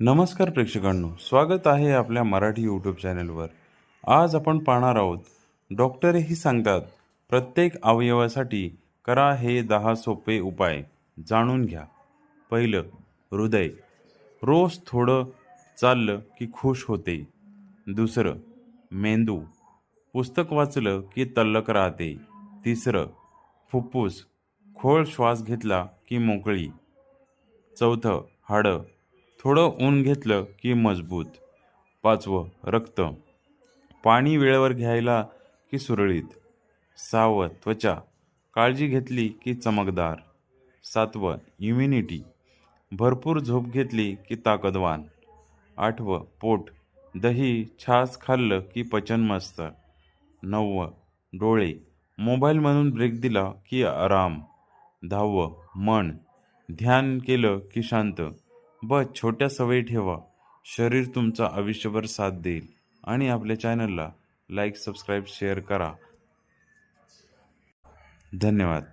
नमस्कार प्रेक्षकांनो स्वागत आहे आपल्या मराठी यूट्यूब चॅनलवर आज आपण पाहणार आहोत डॉक्टरही सांगतात प्रत्येक अवयवासाठी करा हे दहा सोपे उपाय जाणून घ्या. पहिलं हृदय. रोज थोडं चाललं की खुश होते. दुसरं मेंदू. पुस्तक वाचलं की तल्लक राहते. तिसरं फुप्फूस. खोल श्वास घेतला की मोकळी. चौथं हाडं. थोडं ऊन घेतलं की मजबूत. पाचवं रक्त. पाणी वेळेवर घ्यायला की सुरळीत. सहावं त्वचा. काळजी घेतली की चमकदार. सातवं इम्युनिटी भरपूर झोप घेतली की ताकदवान. आठवं पोट. दही छास खाल्लं की पचन मस्त. नववं डोळे. मोबाईलमधून ब्रेक दिला की आराम. दहावं मन. ध्यान केलं की शांत. बस छोट्या सवयी ठेवा. शरीर तुमचा आयुष्यभर साथ देईल. आणि आपल्या चॅनलला लाईक सबस्क्राईब शेअर करा. धन्यवाद.